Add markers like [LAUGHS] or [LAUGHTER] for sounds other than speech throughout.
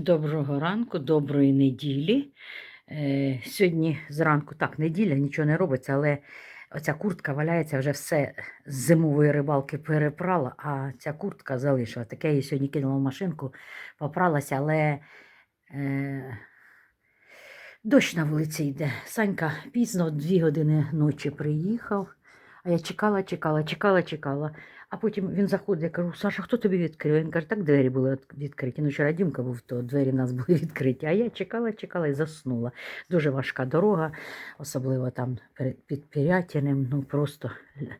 Доброго ранку, доброї неділі. Е, сьогодні зранку, так, неділя, нічого не робиться, але оця куртка валяється вже все з зимової рибалки перепрала, а ця куртка залишила. Таке я її сьогодні кинула в машинку, попралася, але е, дощ на вулиці йде. Санька пізно, дві години ночі приїхав. А я чекала, чекала, чекала, чекала. А потім він заходить, я кажу, Саша, хто тобі відкрив? Він каже, так двері були відкриті. Ну, вчора Дімка був, то двері в нас були [LAUGHS] відкриті. А я чекала, чекала і заснула. Дуже важка дорога, особливо там під Пірятіним, ну просто [LAUGHS]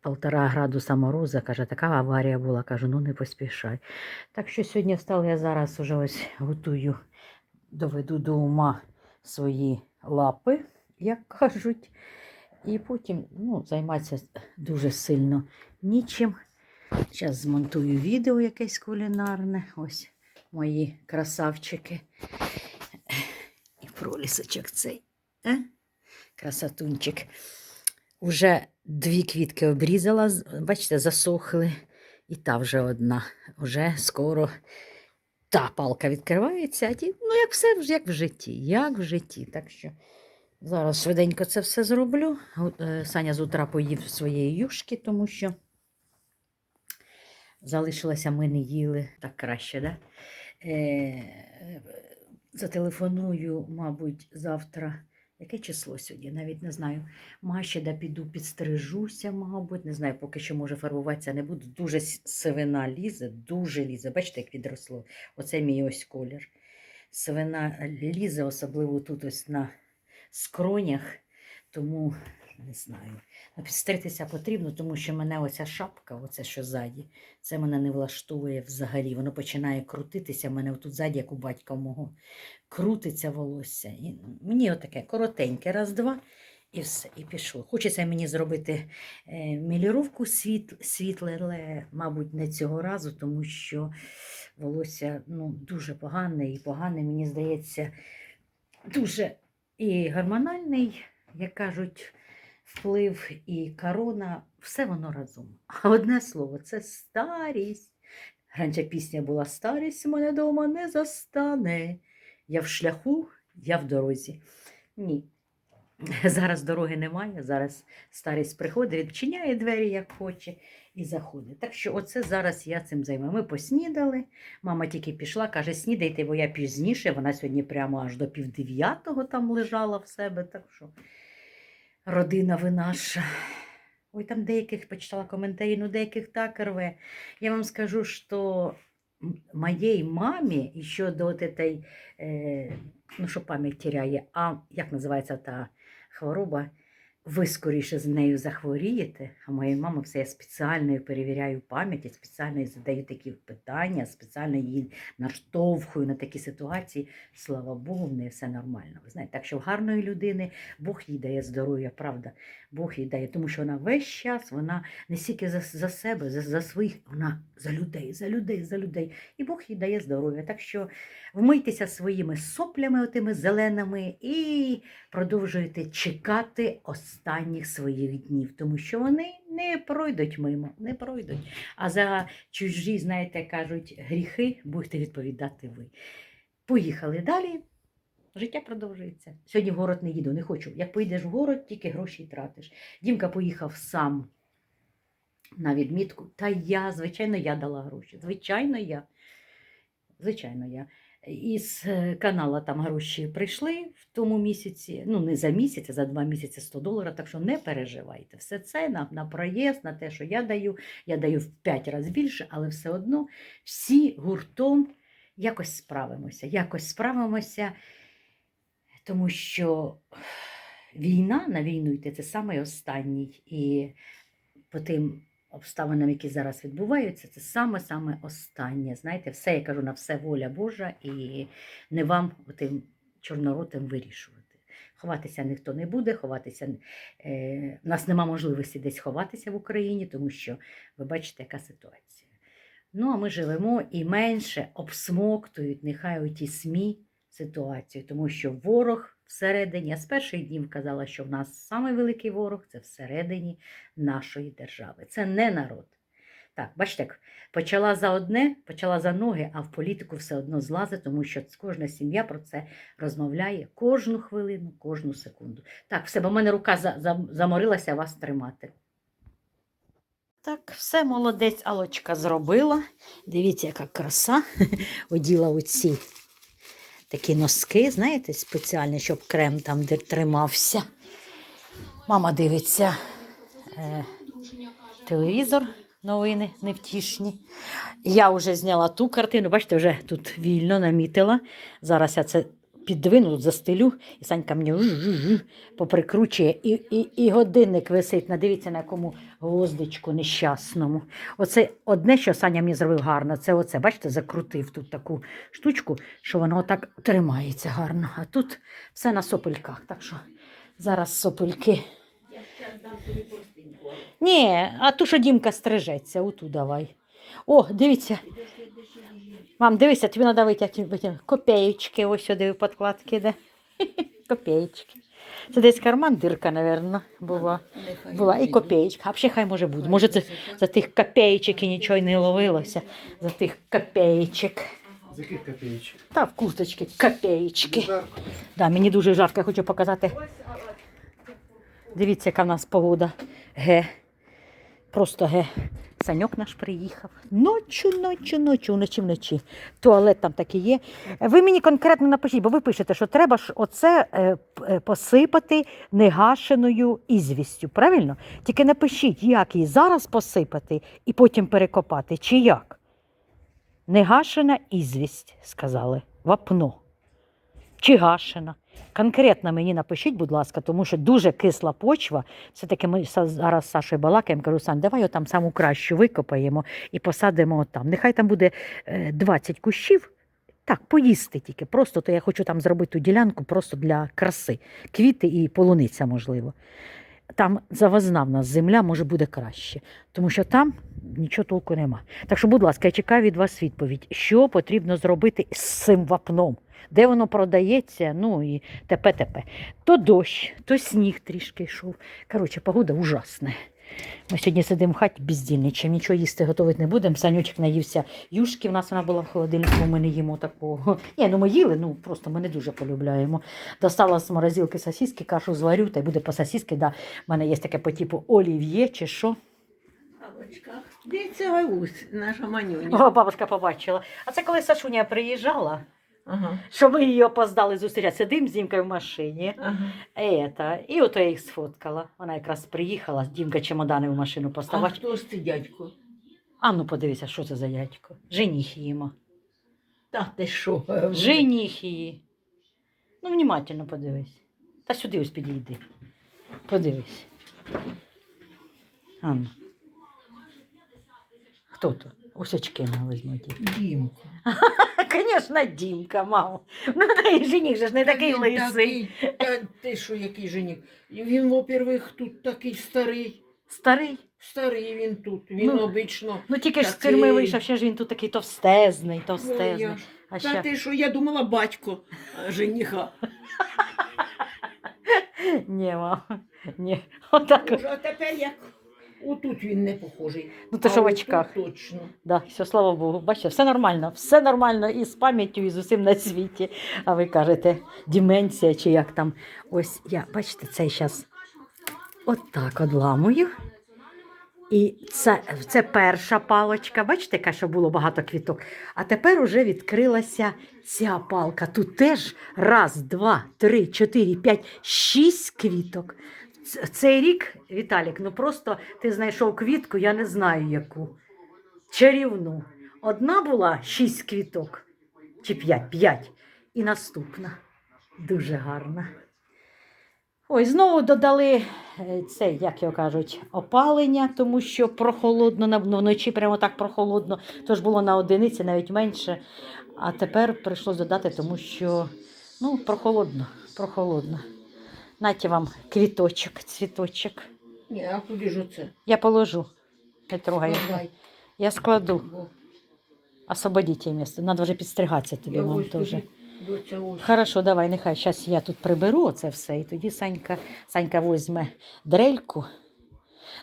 полтора градуса мороза. Каже, така аварія була. Кажу, ну не поспішай. Так що сьогодні встала, я зараз уже ось готую, доведу до ума свої лапи, як кажуть. І потім ну, займатися дуже сильно нічим. Зараз змонтую відео якесь кулінарне. Ось мої красавчики. І пролісочок цей. Е? Красотунчик. Уже дві квітки обрізала, бачите, засохли. І та вже одна. Уже скоро та палка відкривається. Ну, як все як в житті, як в житті. Так що зараз швиденько це все зроблю. Е, Саня з утра поїв своєї юшки, тому що залишилося, ми не їли. Так краще, да? Е, зателефоную, мабуть, завтра. Яке число сьогодні? Навіть не знаю. Маші, да піду підстрижуся, мабуть. Не знаю, поки що може фарбуватися не буду. Дуже сивина лізе, дуже лізе. Бачите, як відросло. Оце мій ось колір. Сивина лізе, особливо тут ось на скронях, тому не знаю. Підстритися потрібно, тому що мене оця шапка, оце що ззаді, це мене не влаштовує взагалі. Воно починає крутитися. в мене тут ззаді, як у батька мого, крутиться волосся. І мені отаке коротеньке, раз-два. І все, і пішло. Хочеться мені зробити е, міліровку світ, світле, але, мабуть, не цього разу, тому що волосся ну, дуже погане і погане, мені здається, дуже і гормональний, як кажуть, вплив, і корона, все воно разом. А одне слово це старість. Раніше пісня була Старість мене дома не застане. Я в шляху, я в дорозі. Ні. [LAUGHS] Зараз дороги немає, зараз старість приходить, відчиняє двері, як хоче, і заходить. Так що оце зараз я цим займаю. Ми поснідали. Мама тільки пішла, каже, снідайте, бо я пізніше. Вона сьогодні прямо аж до півдев'ятого там лежала в себе. Так що родина ви наша. Ой, там деяких почитала коментарі, ну деяких так рве. Я вам скажу, що моєї мамі ще до е, ну що пам'ять теряє, а як називається та хвороба? Ви скоріше з нею захворієте, а моя мама все я спеціально перевіряю пам'ять, я спеціально їй задаю такі питання, спеціально її наштовхую на такі ситуації. Слава Богу, в неї все нормально. Ви знаєте, так що в гарної людини Бог їй дає здоров'я, правда. Бог їй дає, тому що вона весь час, вона не стільки за, за себе, за, за своїх, вона за людей, за людей, за людей. І Бог їй дає здоров'я. Так що вмийтеся своїми соплями, отими зеленими, і продовжуйте чекати останніх своїх днів, тому що вони не пройдуть мимо, не пройдуть. А за чужі, знаєте, кажуть, гріхи будете відповідати ви. Поїхали далі. Життя продовжується. Сьогодні в город не їду, не хочу. Як поїдеш в город, тільки гроші й тратиш. Дімка поїхав сам на відмітку. Та я, звичайно, я дала гроші. Звичайно, я. Звичайно, я. Із е, канала там гроші прийшли в тому місяці, ну не за місяць, а за два місяці 100 доларів, так що не переживайте. Все це на, на проїзд, на те, що я даю, я даю в 5 разів більше, але все одно всі гуртом якось справимося, якось справимося, тому що війна на війну йти це саме останній. І по тим обставинам, які зараз відбуваються, це саме-саме останнє. Знаєте, все, я кажу, на все воля Божа, і не вам тим чорноротим вирішувати. Ховатися ніхто не буде, ховатися е, у нас нема можливості десь ховатися в Україні, тому що ви бачите, яка ситуація. Ну, а ми живемо і менше обсмоктують нехай оті СМІ ситуацію, тому що ворог всередині, я з перших днів казала, що в нас самий великий ворог це всередині нашої держави. Це не народ, Так, бачите, почала за одне, почала за ноги, а в політику все одно злазить, тому що кожна сім'я про це розмовляє кожну хвилину, кожну секунду. Так, все, бо в мене рука за, за, заморилася вас тримати. Так, все молодець Алочка зробила. Дивіться, яка краса. [LAUGHS] Оділа оці такі носки, знаєте, спеціальні, щоб крем там де тримався. Мама дивиться е, телевізор, новини невтішні. Я вже зняла ту картину, бачите, вже тут вільно намітила. Зараз я це підвину, тут застелю, і Санька мені поприкручує, і, і, і годинник висить. Надивіться, на якому гвоздичку нещасному. Оце одне, що Саня мені зробив гарно, це оце, бачите, закрутив тут таку штучку, що воно так тримається гарно. А тут все на сопельках. Так що зараз сопельки. Ні, а ту, що Дімка стрижеться, оту давай. О, дивіться. Мам, дивися, тобі треба витягти копеєчки, ось сюди подкладки йде. [LAUGHS] Копеєчки. Це десь карман дирка, мабуть, була. Була і копеєчка. А взагалі хай може бути. Може, це за тих копеєчок і нічого не ловилося. За тих копеєчок. З яких копеечок? Та в курточки копеєчки. Да, мені дуже жарко, я хочу показати. Дивіться, яка в нас погода. Ге. Просто ге. Саньок наш приїхав. Ночу, ночу, ночу, вночі вночі. Туалет там такий є. Ви мені конкретно напишіть, бо ви пишете, що треба ж оце е, е, посипати негашеною ізвістю. Правильно? Тільки напишіть, як її зараз посипати і потім перекопати, чи як. Негашена ізвість, сказали. Вапно. Чи гашена. Конкретно мені напишіть, будь ласка, тому що дуже кисла почва. Все-таки ми зараз з Сашою балакаємо, кажу, Сань, давай там саму кращу викопаємо і посадимо там. Нехай там буде е, 20 кущів. Так, поїсти тільки. Просто то я хочу там зробити ту ділянку просто для краси. Квіти і полуниця, можливо. Там завозна в нас земля, може буде краще, тому що там нічого толку нема. Так що, будь ласка, я чекаю від вас відповідь, що потрібно зробити з цим вапном, де воно продається, ну і т.п. То дощ, то сніг трішки йшов. Коротше, погода ужасна. Ми сьогодні сидимо в хаті бездільничаємо, нічого їсти готувати не будемо. Санючок наївся юшки, в нас вона була в холодильнику, ми не їмо такого. [LAUGHS] Ні, ну ми їли, ну просто ми не дуже полюбляємо. Достала з морозилки сосиски, кашу зварю, та й буде по сосиски. Да. У мене є таке по типу олів'є чи що. Гусь, наша манюня? О, бабушка побачила. А це коли Сашуня приїжджала, Ага, що ми її опоздали зустріти. Сидим з Дімкою в машині. ага. Ета, і ото я їх сфоткала. Вона якраз приїхала, Дімка чемодани в машину А поставила. хто ж ти, дядько? А ну подивися, що це за дядько. Жених її. Та ти що? Жених її. Ну, внимательно подивись. Та сюди ось підійди. Подивись. Ану. Хто то? Ось очки на візьмуть. Дімко. [LAUGHS] Звісно, Дімка, мамо. [LAUGHS] Ну, та і жених же ж не такий лисий. такий, [LAUGHS] Та ти що, який жених? Він, во-первых, тут такий старий. Старий. Старий він тут. Він Ну, обично. Ну тільки ж з Такий. тюрми вийшов, ще ж він тут такий товстезний, Ну, товстезний. я ж- А Та ще... ти що, я думала батько а, жениха. [LAUGHS] Ні, мама. Ні. Отак. от. Боже, А тепер як? Отут він не похожий. Ну то А що в очках. Точно. Да, все, слава Богу. Бачите, все нормально, все нормально і з пам'яттю, і з усім на світі. А ви кажете, деменція чи як там. Ось я, бачите, цей зараз отак одламую. І це, це перша палочка. Бачите, яка що було багато квіток. А тепер уже відкрилася ця палка. Тут теж раз, два, три, чотири, п'ять, шість квіток. Цей рік, Віталік, ну просто ти знайшов квітку, я не знаю яку. Чарівну. Одна була шість квіток, чи п'ять, п'ять. І наступна. Дуже гарна. Ой, знову додали е, це, як його кажуть, опалення, тому що прохолодно ну, вночі прямо так прохолодно. Тож було на одиниці, навіть менше. А тепер прийшлось додати, тому що ну, прохолодно, прохолодно. Нате вам квіточок, цвіточок. Ні, а куди ж оце? Я положу. Не трогай. Давай. Я складу. Бо Освободіть її місце. Надо вже підстригатися тобі, я мам, ось теж. тобі, доця, ось. Хорошо, давай, нехай зараз я тут приберу це все, і тоді Санька, Санька візьме дрельку.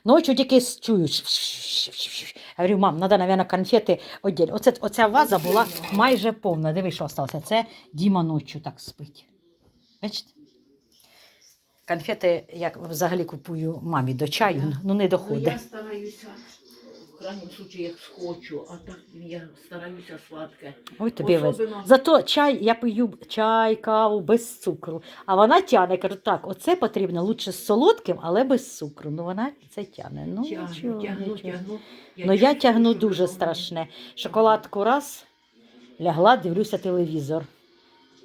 Ночі тільки с- чую. Я говорю, мам, треба, мабуть, конфети віддільно. Оце, оця ваза була майже повна. Диви, що залишилося. Це Діма ночі так спить. Бачите? Конфети, як взагалі купую мамі до чаю, ну не Ну, я стараюся, в крайньому случаї, як схочу, а так я стараюся сладке. Ой, тобі вез. Зато чай, я пию чай, каву без цукру. А вона тяне, кажу, так, оце потрібно лучше з солодким, але без цукру. Ну вона це тяне. Ну, Тягну, нічого, тягну, нічого. тягну. Ну я тягну дуже страшне. Шоколадку раз, лягла, дивлюся телевізор.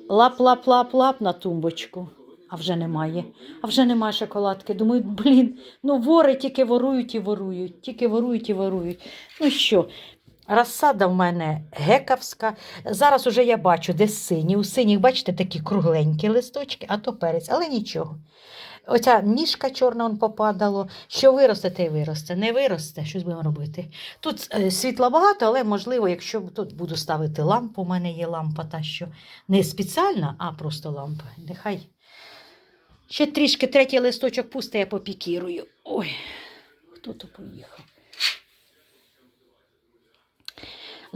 Лап-лап-лап-лап на тумбочку. А вже немає. А вже немає шоколадки. Думаю, блін, ну вори тільки ворують і ворують, тільки ворують і ворують. Ну що, розсада в мене гекавська. Зараз уже я бачу, де сині. У синіх, бачите, такі кругленькі листочки, а то перець, але нічого. Оця ніжка чорна он попадало. Що виросте, те й виросте. Не виросте, щось будемо робити. Тут е, світла багато, але можливо, якщо тут буду ставити лампу, у мене є лампа та що не спеціальна, а просто лампа. Нехай. Ще трішки третій листочок пусте, я попікірую. Ой, хто то поїхав?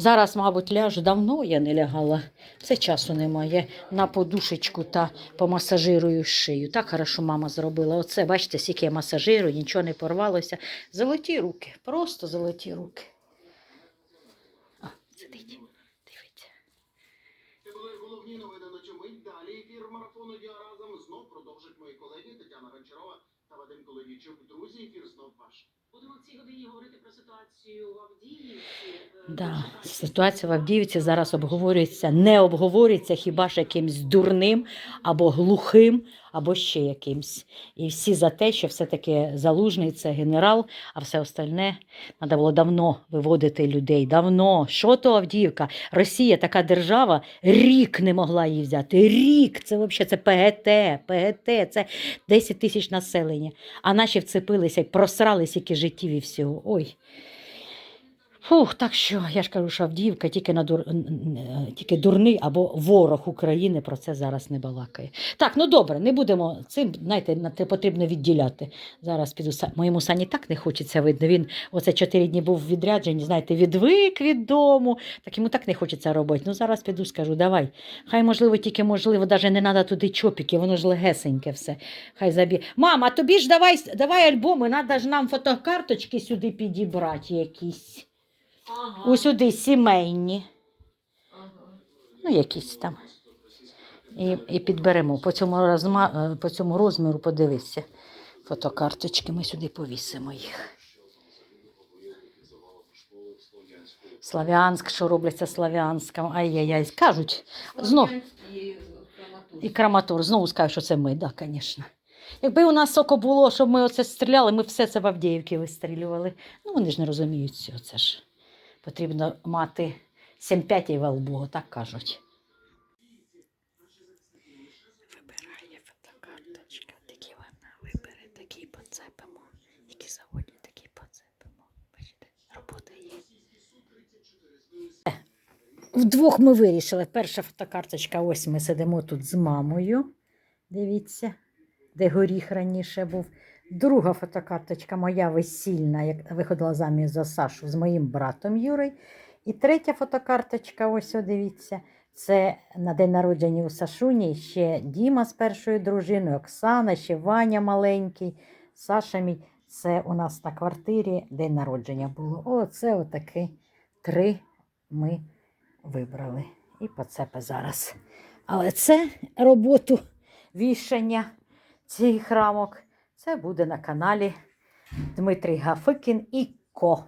Зараз, мабуть, ляжу. Давно я не лягала. Це часу немає. На подушечку та помасажирую шию. Так хорошо мама зробила. Оце, бачите, скільки я масажирую, нічого не порвалося. Золоті руки, просто золоті руки. А, сидить, дивиться. Це були головні новини на цю мить. Далі ефір марафону «Я разом» знов продовжать мої колеги Тетяна Гончарова та Вадим Друзі, ефір знов ваш. Будемо в цій годині говорити про ситуацію в Авдіївці. Е, Да, ситуація в Авдіївці зараз обговорюється, не обговорюється хіба ж якимсь дурним або глухим, або ще якимсь. І всі за те, що все-таки залужний це генерал, а все остальне треба було давно виводити людей. Давно. Що то Авдіївка? Росія така держава, рік не могла її взяти. Рік. Це взагалі це ПГТ, ПГТ, це 10 тисяч населення. А наші вцепилися і просрали стільки життів і всього. Ой. Фух, так що я ж кажу, що Авдіївка тільки, на дур... тільки дурний або ворог України про це зараз не балакає. Так, ну добре, не будемо цим, знаєте, на те потрібно відділяти. Зараз піду моєму сані так не хочеться видно. Він оце чотири дні був в знаєте, відвик від дому. Так йому так не хочеться робити. Ну зараз піду, скажу, давай. Хай, можливо, тільки можливо, навіть не треба туди чопіки, воно ж легесеньке все. Хай забі. Мама, тобі ж давай, давай альбоми, треба ж нам фотокарточки сюди підібрати якісь. Ага, Усюди сімейні, ага. ну якісь там. І, і підберемо. По цьому, розма, е, по цьому розміру подивися. Фотокарточки ми сюди повісимо їх. Слав'янськ, що робляться Слав'янськом. Ай-яй-яй. Кажуть, знов. І Краматор знову скажуть, що це ми, так, да, звісно. Якби у нас око було, щоб ми оце стріляли, ми все це в Авдіївки вистрілювали. Ну, вони ж не розуміють цього. Це ж потрібно мати сімп'ятій во лбу, так кажуть. Вибирає фотокарточка, такі вона вибере, такі поцепимо. Які заводні, такі поцепимо. Бачите, робота є. Вдвох ми вирішили. Перша фотокарточка, ось ми сидимо тут з мамою. Дивіться, де горіх раніше був. Друга фотокарточка моя весільна, як виходила заміж за Сашу з моїм братом Юрою. І третя фотокарточка, ось дивіться, це на день народження у Сашуні ще Діма з першою дружиною, Оксана, ще Ваня маленький, Саша мій. Це у нас на квартирі день народження було. Оце отаки три ми вибрали. І поцепи зараз. Але це роботу вішання цих рамок. Це буде на каналі Дмитрій Гафикін і Ко.